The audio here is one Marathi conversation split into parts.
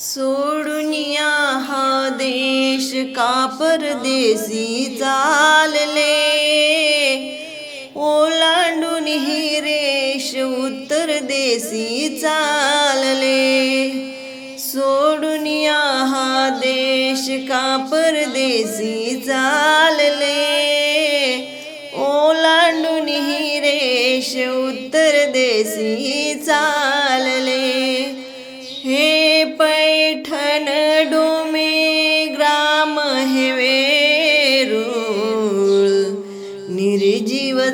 सोडूनिया हा देश का परदेशी चालले। ओलांडून ही रेश उत्तर देशी चालले। सोडूनिया हा देश का परदेशी चालले।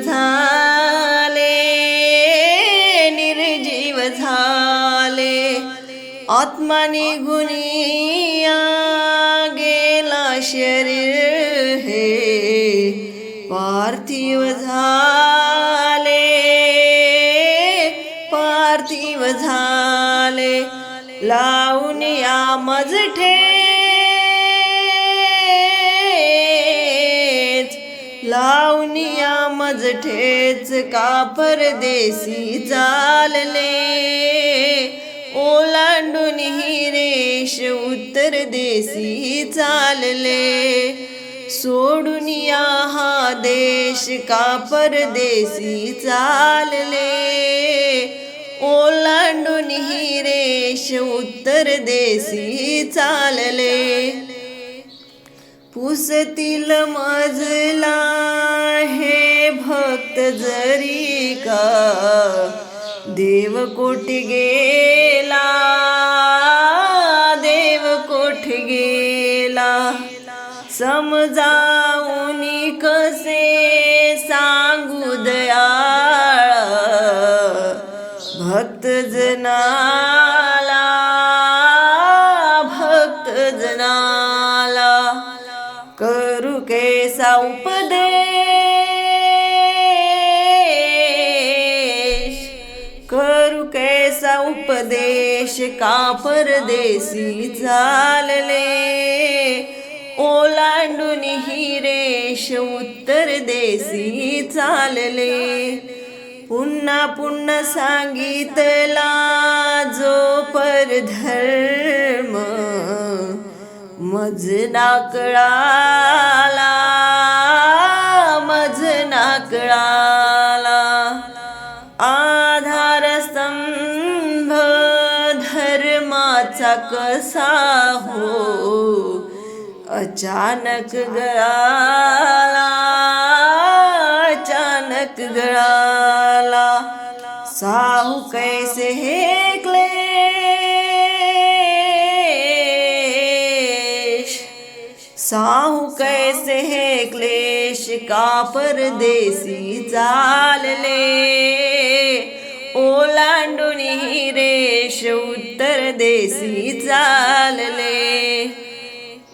झाले निर्जीव झाले. आत्मा निगुनिया गेला शरीर हे. पार्थिव झाले पार्थिव झाले. लावून या मजठे. लावून या मजठेच का परदेसी चालले? ओलांडून ही रेश उत्तर देशी चालले. सोडून या हा देश का परदेसी चालले? ओलांडून ही रेश उत्तर देशी चालले. पुसतील मजला हे भक्त जरी का देव कोठी गेला? देव कोठ गेला? समजावून कसे सांगू दया भक्त जनाला भक्त जनाला करू के उपदेश कैसा उपदेश का परदेशी चालले? ओलांडून हिरेश उत्तर देशी चालले. पुन्हा पुन्हा सांगितला जो परधर्म मज नाकळा धर्माचा कसा हो अचानक गळाला अचानक गळाला. साहू कैसे हे क्लेश साहू कैसे हे क्लेश का परदेसी चालले. ओलांडून रेश उत्तर देशी चालले.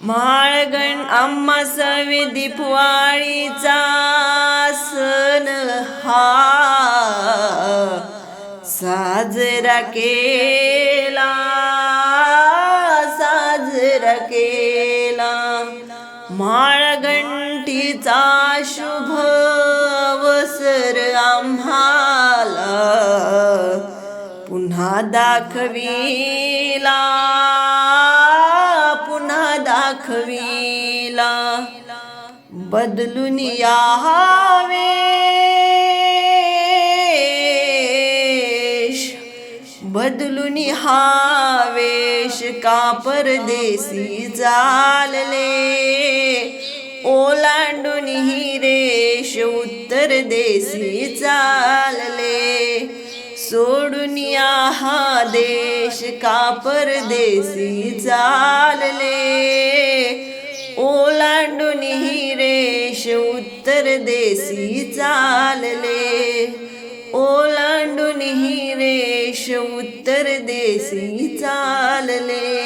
माळगण आम्हा सवी दीपवाळीचा सण हा. साजरा केला. माळगंटीचा शुभ अवसर आम्हाला. पुन्हा दाखविला पुन्हा दाखविला. बदलून यावेश बदलून हा वेश का परदेसी चालले? परदेशी चालले. सोडून हा देश का परदेशी चालले? ओलांडून ही रेश उत्तर देशी चालले. ओलांडून ही रेश उत्तर देशी चालले.